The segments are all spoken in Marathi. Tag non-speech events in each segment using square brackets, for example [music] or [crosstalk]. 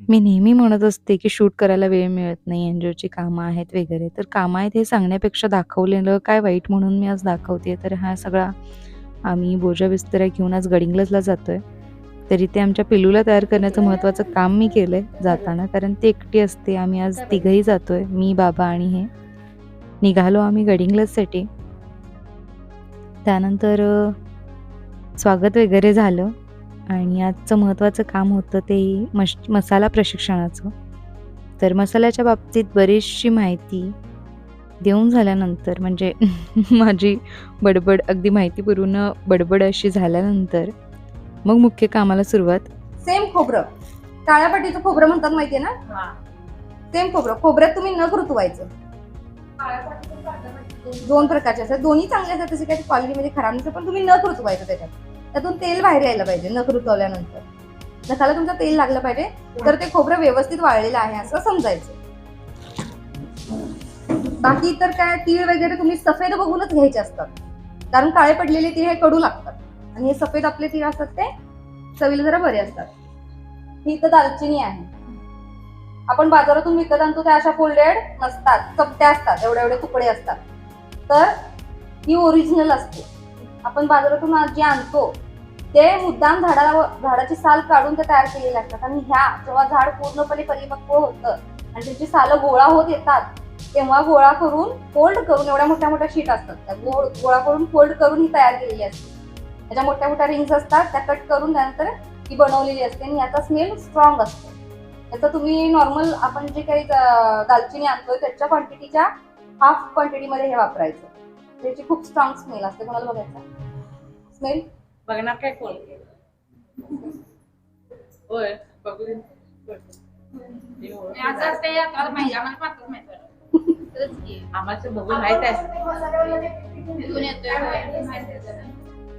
मी नेहमी म्हणत असते, की शूट करायला वेळ मिळत नाही, एनजीओची कामं आहेत वगैरे. तर कामं आहेत हे सांगण्यापेक्षा दाखवलेलं काय वाईट म्हणून मी आज दाखवते तर हा सगळा आम्ही बोजा बिस्तऱ्या घेऊन आज गडिंग्लजला जातोय. तरी ते आमच्या पिलूला तयार करण्याचं महत्त्वाचं काम मी केलंय जाताना, कारण ते एकटी असते. आम्ही आज तिघंही जातोय, मी, बाबा आणि हे. निघालो आम्ही गडिंग्लजसाठी. त्यानंतर स्वागत वगैरे झालं आणि आजचं महत्त्वाचं काम होतं ते मश मसाला प्रशिक्षणाचं. तर मसाल्याच्या बाबतीत बरीचशी माहिती देऊन झाल्यानंतर म्हणजे [laughs] माझी बडबड अगदी माहितीपूर्ण बडबड अशी झाल्यानंतर मग मुख्य कामाला सुरुवात. सेम खोबरं. काळ्या पट्टीचं खोबरं म्हणतात माहितीये ना? सेम खोबरं. खोबऱ्यात तुम्ही नख ऋतवायचं दोन. प्रकारचे असतात. दोन्ही चांगले असतात तसे काही क्वालिटीमध्ये खराब नसतं पण तुम्ही नख ऋतवायचं त्याच्यात. त्यातून तेल बाहेर यायला पाहिजे नख रुतवल्यानंतर. नखाला तुमचं तेल लागलं पाहिजे तर ते खोबरं व्यवस्थित वाळलेलं आहे असं समजायचं. बाकी तर काय तीळ वगैरे तुम्ही सफेद बघूनच घ्यायचे असतात. कारण काळे पडलेले तीळ हे कडू लागतात. आणि हे सफेद आपले तीळ असतात ते चवीला जरा बरे असतात. ही इथं दालचिनी आहे. आपण बाजारातून विकत आणतो त्या अशा फोल्डेड नसतात चपट्या असतात एवढे एवढे तुकडे असतात. तर ही ओरिजिनल असते. आपण बाजारातून जे आणतो ते मुद्दाम झाडाला झाडाची साल काढून ते तयार केलेले असतात. आणि ह्या जेव्हा झाड पूर्णपणे परिपक्व होतं आणि त्याची सालं गोळा होत येतात तेव्हा गोळा करून फोल्ड करून एवढ्या मोठ्या मोठ्या शीट असतात. त्या गोळ गोळा करून फोल्ड करून ही तयार केलेली असते. त्याच्या मोठ्या मोठ्या रिंग्स असतात त्या कट करून त्यानंतर ही बनवलेली असते आणि याचा स्मेल स्ट्रॉंग असतो. याचा तुम्ही नॉर्मल आपण जे काही दालचिनी आणतोय त्याच्या क्वांटिटीच्या हाफ क्वांटिटीमध्ये हे वापरायचं. त्याची खूप स्ट्रॉंग स्मेल असते कोणाला बघायचं? स्मेल बघणार काय कोण? होय बघू. ते माहिती आम्हाला. आम्हाला आहे.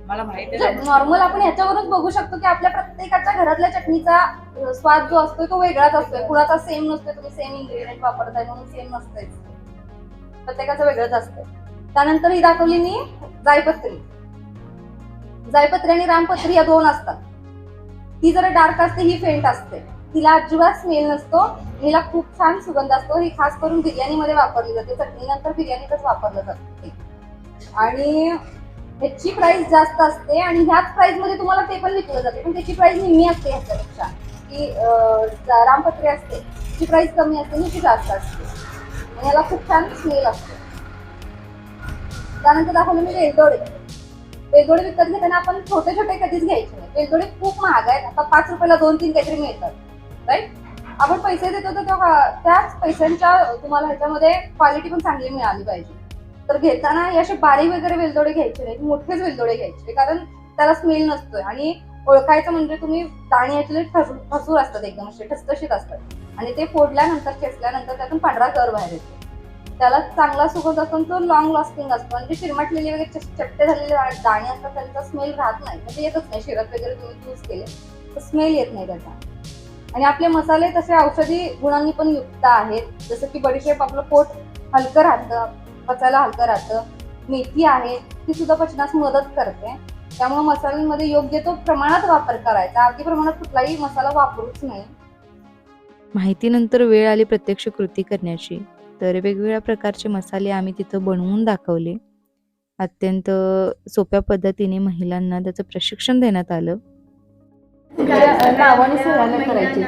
मला माहीत आहे. नॉर्मल आपण ह्याच्यावरच बघू शकतो की आपल्या प्रत्येकाच्या घरातल्या चटणीचा स्वाद जो असतो तो वेगळाच असतोय. कुणाचा सेम नसतोय तुम्ही सेम इन्ग्रेडियंट वापरताय म्हणून सेम नसतंय. प्रत्येकाचं वेगळंच असतंय. त्यानंतर ही दाखवली मी जायपत्री जायपत्री आणि रामपत्री या दोन असतात. ती जरा डार्क असते ही फेंट असते. तिला अजिबात स्मेल नसतो. हिला खूप छान सुगंध असतो. ही खास करून बिर्याणीमध्ये वापरली जाते. चटणीनंतर बिर्याणीतच वापरलं जाते. आणि ह्याची प्राइस जास्त असते आणि ह्याच प्राइसमध्ये तुम्हाला ते पण विकलं जाते. पण त्याची प्राइस निम्मी असते ह्याच्यापेक्षा. की रामपत्री असते. ती प्राइस कमी असते ह्याची जास्त असते. आणि याला खूप छान स्मेल असतो. त्यानंतर दाखवलं मी वेलदोडे वेलदोडे विकत घेताना आपण छोटे छोटे कधीच घ्यायचे नाही. वेलदोडे खूप महाग आहेत. आता पाच रुपयाला दोन तीन काहीतरी मिळतात. राईट आपण पैसे देतो तर त्याच पैशांच्या तुम्हाला ह्याच्यामध्ये क्वालिटी पण चांगली मिळाली पाहिजे. तर घेताना हे असे बारीक वगैरे वेलदोडे घ्यायचे नाही मोठेच वेलदोडे घ्यायचे. कारण त्याला स्मेल नसतोय. आणि ओळखायचं म्हणजे तुम्ही दाणे याचे ठसूर ठसूर असतात एकदम असे ठसठशीत असतात. आणि ते फोडल्यानंतर खेचल्यानंतर त्यातून पांढरा कर बाहेर येतो. त्याला चांगला सुगंध असतो तो लॉंग लास्टिंग असतो. म्हणजे शिरमटलेली वगैरे चट्टे झालेले दाणे असतात त्यांचा स्मेल राहत नाही. म्हणजे येतच नाही. शिरत वगैरे तुम्ही यूज केले तर स्मेल येत नाही त्याचा. आणि आपले मसाले तसे औषधी गुणांनी पण युक्त आहेत. जसं की बडीशेप आपलं पोट हलकं राहतं पचायला हलकं राहतं मेथी आहे ती सुद्धा पचनास मदत करते. त्यामुळे मसाल्यांमध्ये योग्य तो प्रमाणात वापर करायचा. अगदी प्रमाणात कुठलाही मसाला वापरूच नाही. माहितीनंतर वेळ आली प्रत्यक्ष कृती करण्याची. तर वेगवेगळ्या प्रकारचे मसाले आम्ही तिथं बनवून दाखवले. अत्यंत सोप्या पद्धतीने महिलांना त्याचं प्रशिक्षण देण्यात आलं.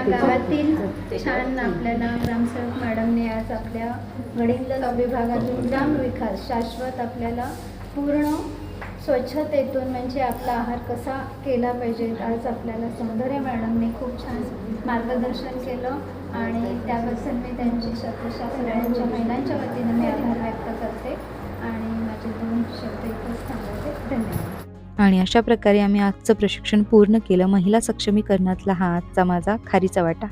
गावातील छान आपल्याला ग्रामसेवक मॅडमने आज आपल्या ग्राम विकास शाश्वत आपल्याला पूर्ण स्वच्छतेतून म्हणजे आपला आहार कसा केला पाहिजे आज आपल्याला सौंदर्य मॅडमने खूप छान मार्गदर्शन केलं आणि त्याबद्दल मी त्यांची शतशा सगळ्यांच्या महिलांच्या वतीने मी आभार व्यक्त करते आणि माझे दोन शब्द इथंच थांबवते धन्यवाद आणि अशा प्रकारे आम्ही आजचं प्रशिक्षण पूर्ण केलं. महिला सक्षमीकरणातला हा आजचा माझा खारीचा वाटा.